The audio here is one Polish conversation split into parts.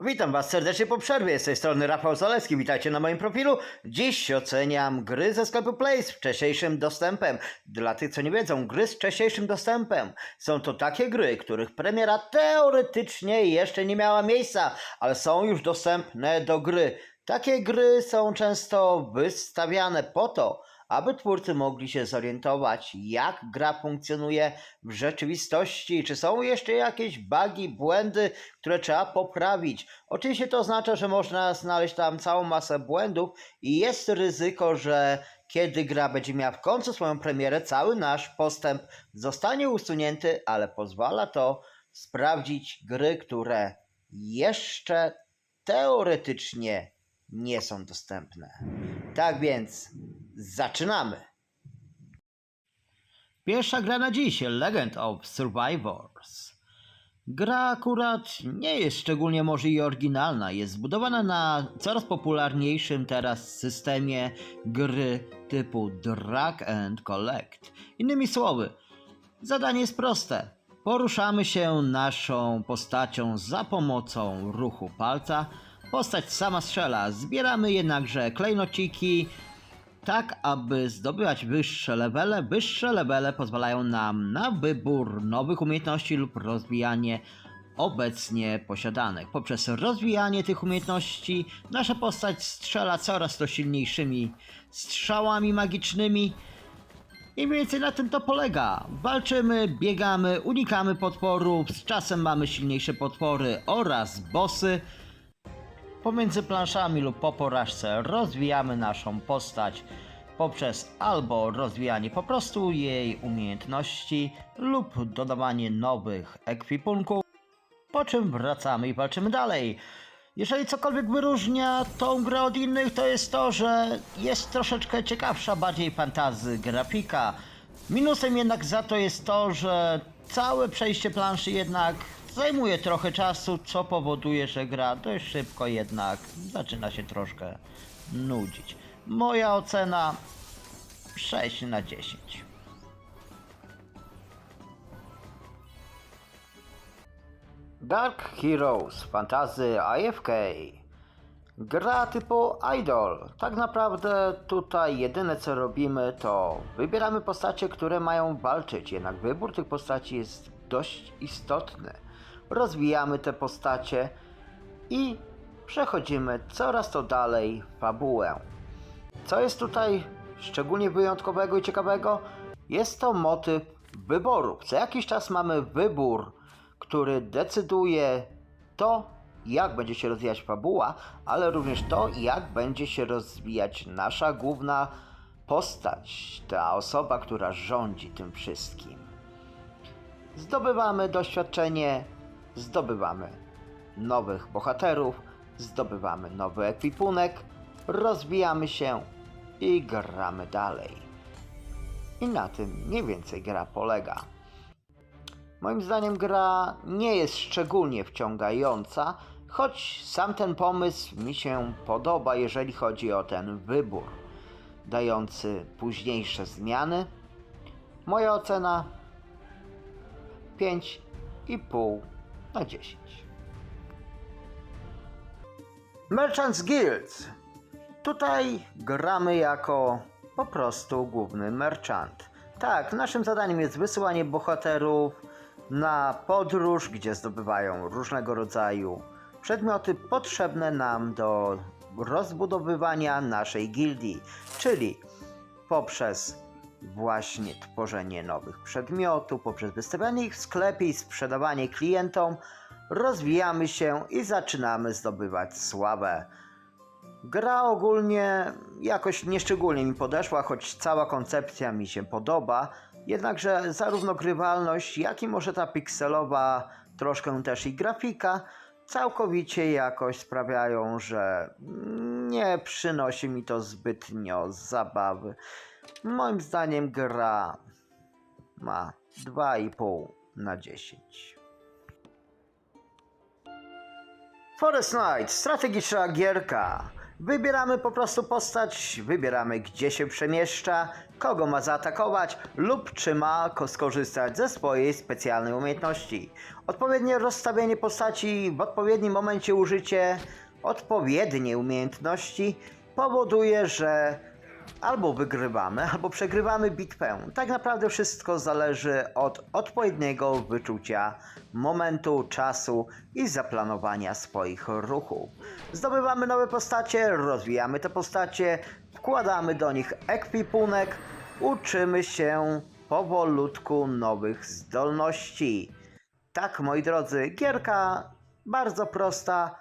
Witam Was serdecznie po przerwie. Z tej strony Rafał Zalewski. Witajcie na moim profilu. Dziś oceniam gry ze sklepu Play z wcześniejszym dostępem. Dla tych, co nie wiedzą, gry z wcześniejszym dostępem są to takie gry, których premiera teoretycznie jeszcze nie miała miejsca, ale są już dostępne do gry. Takie gry są często wystawiane po to, aby twórcy mogli się zorientować, jak gra funkcjonuje w rzeczywistości, czy są jeszcze jakieś bugi, błędy, które trzeba poprawić. Oczywiście to oznacza, że można znaleźć tam całą masę błędów i jest ryzyko, że kiedy gra będzie miała w końcu swoją premierę, cały nasz postęp zostanie usunięty, ale pozwala to sprawdzić gry, które jeszcze teoretycznie nie są dostępne. Tak więc zaczynamy. Pierwsza gra na dziś, Legend of Survivors. Gra akurat nie jest szczególnie może i oryginalna. Jest zbudowana na coraz popularniejszym teraz systemie gry typu Drag and Collect. Innymi słowy, zadanie jest proste. Poruszamy się naszą postacią za pomocą ruchu palca. Postać sama strzela, zbieramy jednakże klejnociki, tak aby zdobywać wyższe levele. Wyższe levele pozwalają nam na wybór nowych umiejętności lub rozwijanie obecnie posiadanych. Poprzez rozwijanie tych umiejętności nasza postać strzela coraz to silniejszymi strzałami magicznymi. I mniej więcej na tym to polega. Walczymy, biegamy, unikamy potworów, z czasem mamy silniejsze potwory oraz bossy. Pomiędzy planszami lub po porażce rozwijamy naszą postać poprzez albo rozwijanie po prostu jej umiejętności lub dodawanie nowych ekwipunków, po czym wracamy i walczymy dalej. Jeżeli cokolwiek wyróżnia tą grę od innych, to jest to, że jest troszeczkę ciekawsza, bardziej fantazy grafika. Minusem jednak za to jest to, że całe przejście planszy jednak zajmuje trochę czasu, co powoduje, że gra dość szybko jednak zaczyna się troszkę nudzić. Moja ocena 6 na 10. Dark Heroes Fantazy IFK Gra typu Idol. Tak naprawdę tutaj jedyne co robimy to wybieramy postacie, które mają walczyć, jednak wybór tych postaci jest dość istotny. Rozwijamy te postacie i przechodzimy coraz to dalej w fabułę. Co jest tutaj szczególnie wyjątkowego i ciekawego? Jest to motyw wyborów. Co jakiś czas mamy wybór, który decyduje to, jak będzie się rozwijać fabuła, ale również to, jak będzie się rozwijać nasza główna postać, ta osoba, która rządzi tym wszystkim. Zdobywamy doświadczenie, zdobywamy nowych bohaterów, zdobywamy nowy ekwipunek, rozwijamy się i gramy dalej. I na tym mniej więcej gra polega. Moim zdaniem gra nie jest szczególnie wciągająca, choć sam ten pomysł mi się podoba, jeżeli chodzi o ten wybór, dający późniejsze zmiany. Moja ocena 5,5 na 10. Merchants Guild. Tutaj gramy jako po prostu główny merchant. Tak, naszym zadaniem jest wysyłanie bohaterów na podróż, gdzie zdobywają różnego rodzaju przedmioty potrzebne nam do rozbudowywania naszej gildii, czyli poprzez właśnie tworzenie nowych przedmiotów, poprzez wystawianie ich w sklepie i sprzedawanie klientom, rozwijamy się i zaczynamy zdobywać sławę. Gra ogólnie jakoś nieszczególnie mi podeszła, choć cała koncepcja mi się podoba. Jednakże zarówno grywalność, jak i może ta pikselowa, troszkę też i grafika, całkowicie jakoś sprawiają, że nie przynosi mi to zbytnio zabawy. Moim zdaniem gra ma 2,5 na 10. Forest Knight, strategiczna gierka. Wybieramy po prostu postać, wybieramy gdzie się przemieszcza, kogo ma zaatakować lub czy ma ko- skorzystać ze swojej specjalnej umiejętności. Odpowiednie rozstawienie postaci, w odpowiednim momencie użycie odpowiedniej umiejętności powoduje, że albo wygrywamy, albo przegrywamy bitwę. Tak naprawdę wszystko zależy od odpowiedniego wyczucia momentu, czasu i zaplanowania swoich ruchów. Zdobywamy nowe postacie, rozwijamy te postacie, wkładamy do nich ekwipunek, uczymy się powolutku nowych zdolności. Tak, moi drodzy, gierka bardzo prosta,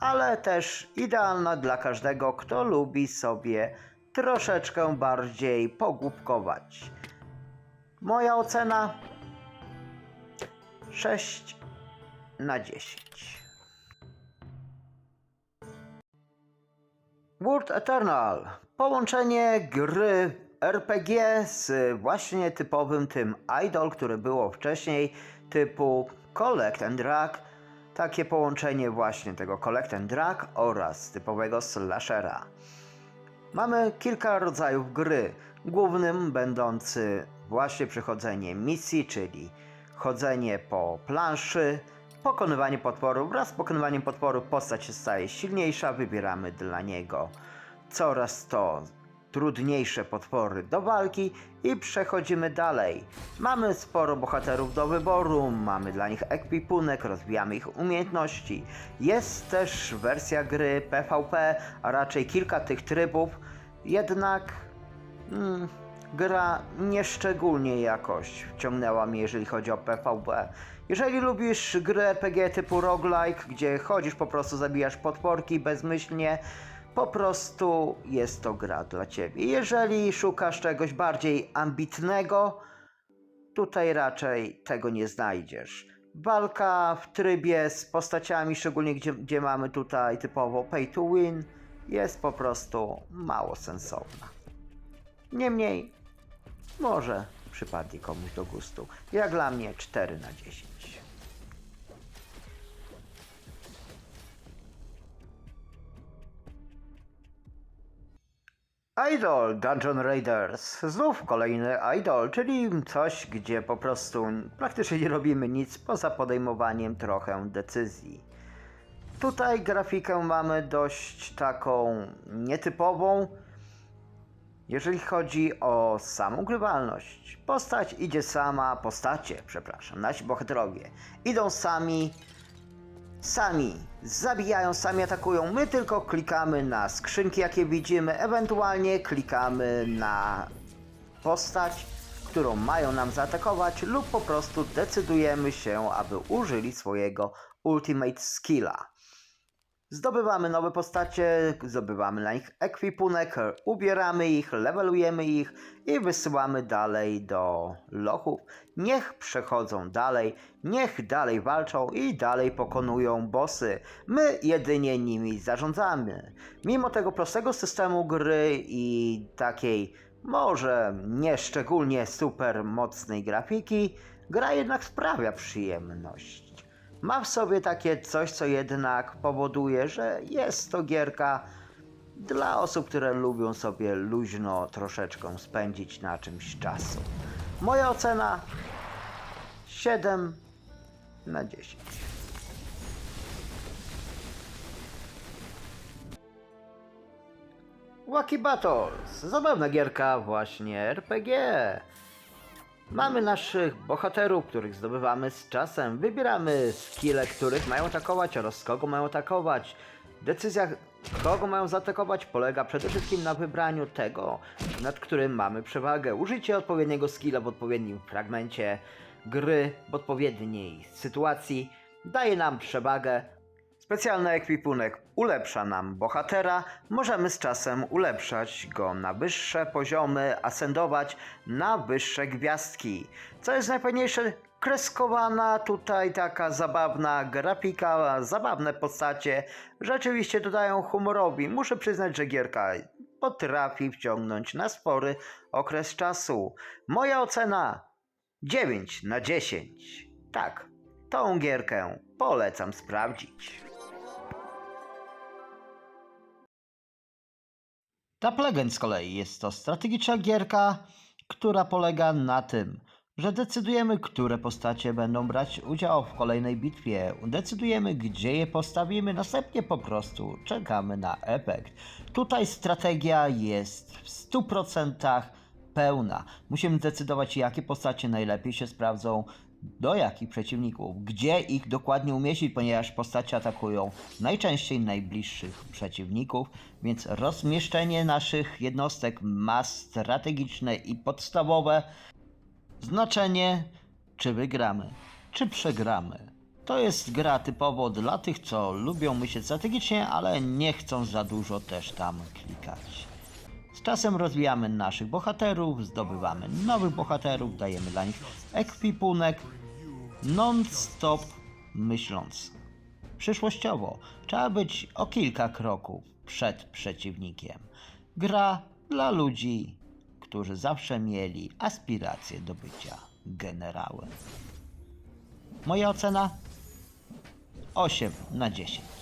ale też idealna dla każdego, kto lubi sobie troszeczkę bardziej pogłupkować. Moja ocena 6 na 10. World Eternal. Połączenie gry RPG z właśnie typowym tym Idol, które było wcześniej, typu Collect and Drag. Takie połączenie właśnie tego Collect and Drag oraz typowego slashera. Mamy kilka rodzajów gry. Głównym będący właśnie przechodzenie misji, czyli chodzenie po planszy, pokonywanie potworów. Wraz z pokonywaniem potworów postać się staje silniejsza, wybieramy dla niego coraz to trudniejsze potwory do walki i przechodzimy dalej. Mamy sporo bohaterów do wyboru, mamy dla nich ekwipunek, rozwijamy ich umiejętności. Jest też wersja gry PvP, a raczej kilka tych trybów, jednak mm, gra nieszczególnie jakoś wciągnęła mnie, jeżeli chodzi o PvP. Jeżeli lubisz gry RPG typu roguelike, gdzie chodzisz po prostu, zabijasz potworki bezmyślnie, po prostu jest to gra dla ciebie. Jeżeli szukasz czegoś bardziej ambitnego, tutaj raczej tego nie znajdziesz. Walka w trybie z postaciami, szczególnie gdzie, gdzie mamy tutaj typowo pay to win, jest po prostu mało sensowna. Niemniej, może przypadnie komuś do gustu. Jak dla mnie 4 na 10. Idol Dungeon Raiders. Znów kolejny idol, czyli coś, gdzie po prostu praktycznie nie robimy nic poza podejmowaniem trochę decyzji. Tutaj grafikę mamy dość taką nietypową, jeżeli chodzi o samą grywalność. Postać idzie sama, postacie, przepraszam, nasi bohaterowie idą sami, sami zabijają, sami atakują. My tylko klikamy na skrzynki, jakie widzimy, ewentualnie klikamy na postać, którą mają nam zaatakować, lub po prostu decydujemy się, aby użyli swojego ultimate skilla. Zdobywamy nowe postacie, zdobywamy na nich ekwipunek, ubieramy ich, levelujemy ich i wysyłamy dalej do lochów. Niech przechodzą dalej, niech dalej walczą i dalej pokonują bossy. My jedynie nimi zarządzamy. Mimo tego prostego systemu gry i takiej może nie szczególnie super mocnej grafiki, gra jednak sprawia przyjemność ma w sobie takie coś, co jednak powoduje, że jest to gierka dla osób, które lubią sobie luźno troszeczkę spędzić na czymś czasu. Moja ocena 7 na 10. Wacky Battles. Zabawna gierka właśnie RPG. Mamy naszych bohaterów, których zdobywamy z czasem. Wybieramy skille, których mają atakować oraz kogo mają atakować. Decyzja, kogo mają zaatakować, polega przede wszystkim na wybraniu tego, nad którym mamy przewagę. Użycie odpowiedniego skilla w odpowiednim fragmencie gry, w odpowiedniej sytuacji daje nam przewagę. Specjalny ekwipunek ulepsza nam bohatera, możemy z czasem ulepszać go na wyższe poziomy, asendować na wyższe gwiazdki. Co jest najfajniejsze, kreskowana tutaj taka zabawna grafika, zabawne postacie rzeczywiście dodają humorowi. Muszę przyznać, że gierka potrafi wciągnąć na spory okres czasu. Moja ocena 9 na 10. Tak, tą gierkę polecam sprawdzić. Tap Legend z kolei jest to strategiczna gierka, która polega na tym, że decydujemy, które postacie będą brać udział w kolejnej bitwie, decydujemy, gdzie je postawimy, następnie po prostu czekamy na efekt. Tutaj strategia jest w 100% pełna. Musimy decydować, jakie postacie najlepiej się sprawdzą, do jakich przeciwników, gdzie ich dokładnie umieścić, ponieważ postacie atakują najczęściej najbliższych przeciwników, więc rozmieszczenie naszych jednostek ma strategiczne i podstawowe znaczenie, czy wygramy, czy przegramy. To jest gra typowo dla tych, co lubią myśleć strategicznie, ale nie chcą za dużo też tam klikać. Z czasem rozwijamy naszych bohaterów, zdobywamy nowych bohaterów, dajemy dla nich ekwipunek, non-stop myśląc. Przyszłościowo trzeba być o kilka kroków przed przeciwnikiem. Gra dla ludzi, którzy zawsze mieli aspiracje do bycia generałem. Moja ocena 8 na 10.